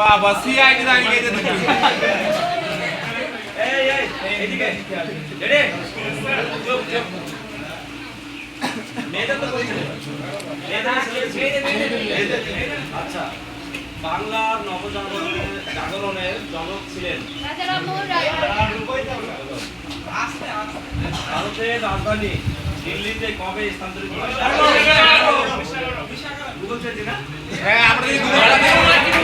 বাবা সিআইডি দাঁড়িয়ে গেছে এই এই এইদিকে। রেডি? চুপ চুপ। মেয়েদের তো বলছে। আচ্ছা বাংলার নবজাগরণের জাগরণের জনক ছিলেন। ভারতের রাজধানী দিল্লিতে কবে স্থানান্তরিত হয় হ্যাঁ আমরা যদি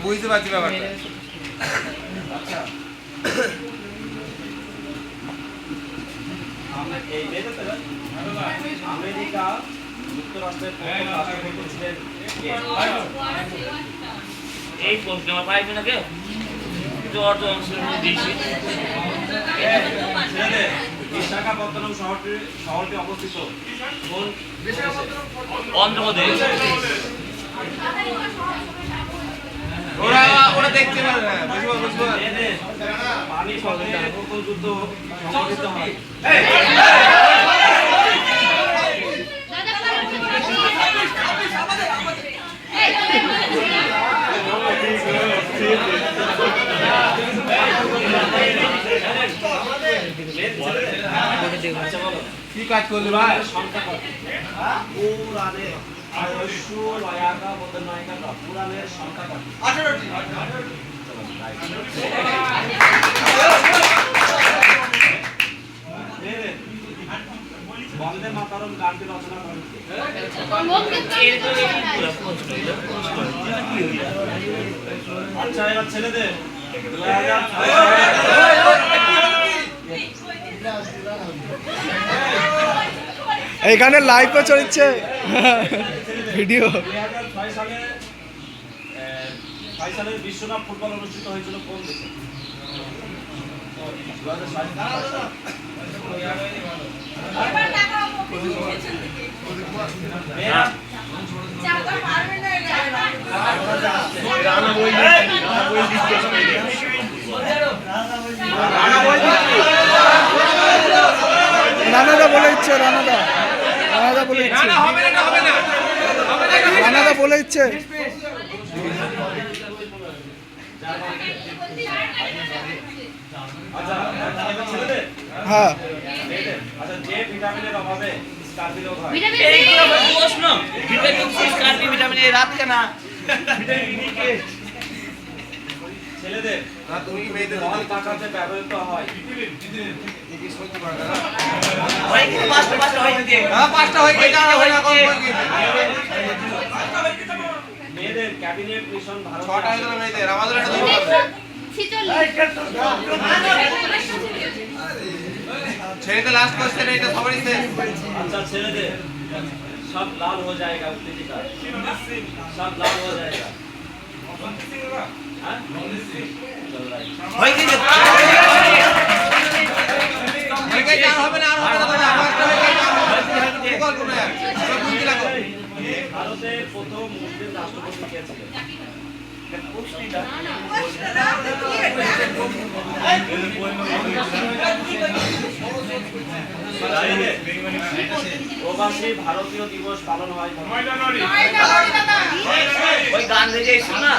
বুঝতে পারছি ব্যাপারটা এই মেয়েদের তো আমেরিকা যুক্তরাষ্ট্রের রাষ্ট্রপতি ছিলেন কে? এই প্রশ্ন পাইবে না কেউ জ্বর তো অংশ দিয়েছি বিশাখাপত্তনম শহরটি শহরটি অবস্থিত কোন অন্ধ্রপ্রদেশ? ওরা ওরা দেখতে পারে না বুঝব বুঝব। মেয়েদের পানিপথে যুদ্ধ সংঘটিত হয় দাদা এই আচ্ছা বলো কি কাজ করলি ভাই সংখ্যা কত পুরাণে আয়স্য লয়াকা বদ্ধ নায়িকা কা পুরাণের সংখ্যা কত মেয়েদের বন্দে মাতারম গানটি রচনা? এর তো এই পুরো প্রশ্ন হইল প্রশ্ন হইল কি হইল আচ্ছা এবার ছেলেদের ছয় লাইভও চলছে ভিডিও বিশ্বকাপ ফুটবল অনুষ্ঠিত হয়েছিল কোন দেশে রানাদা বলে ইচ্ছে রানাদা। রানাদা বলে ইচ্ছে না হবে না এটা হবে না। হবে না এটা। রানাদা বলে আচ্ছা ছেলেদের হ্যাঁ মেয়েদের আচ্ছা যে ভিটামিনের অভাবে স্কার্পি ভিটামিন সি তো প্রশ্ন ভিটামিন সি কার্বি ভিটামিন এ রাত কেনা ছেলেদের না তুমি কি মেয়েদের জল পাকাতে ব্যবহৃত হয় কি সহ্য করে না হয় কি পাঁচটা পাঁচটা হয় যদি হ্যাঁ পাঁচটা হয়ে গেছে আর হয় না কম হয়ে গেছে মেয়েদের ক্যাবিনেট মিশন ভারত ছটা হয়ে গেল মেয়েদের আমাদের একটা দেবো ছেলেটা লাস্ট কোশ্চেন এটা সবারই শেষ আচ্ছা ছেলেদের সব লাল हो जाएगा उत्तेजिका सब लाल हो जाएगा ভারতের প্রথম মুসলিম রাষ্ট্রপতি কে ছিলেন প্রবাসী ভারতীয় দিবস পালন হয় ওই গান লেগে এসো না